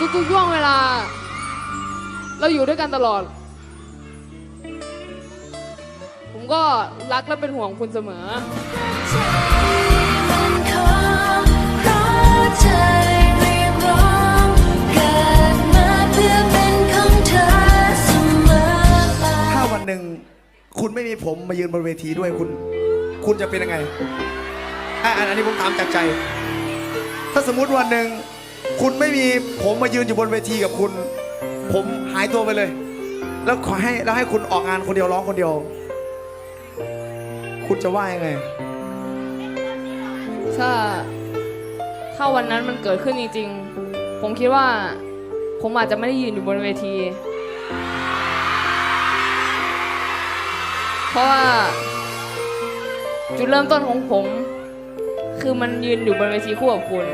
ทุกๆช่วงเวลา เราอยู่ด้วยกันตลอด ผมก็รักและเป็นห่วงคุณเสมอ ถ้าวันหนึ่งคุณไม่มีผมมายืนบนเวทีด้วยคุณ คุณจะเป็นยังไงอะอันอันนี้ผมถามจากใจ ถ้าสมมุติวันหนึ่ง คุณไม่มีผมมายืนอยู่บนเวทีกับคุณ ผมหายตัวไปเลย แล้วขอให้แล้วให้คุณออกงานคนเดียวร้องคนเดียว คุณจะว่ายังไง ถ้าถ้าวันนั้นมันเกิดขึ้นจริงๆ ผมคิดว่า ผมอาจจะไม่ได้ยืนอยู่บนเวที เพราะว่า จุดเริ่มต้นของผม คือมันยืนอยู่บนเวทีคู่กับคุณ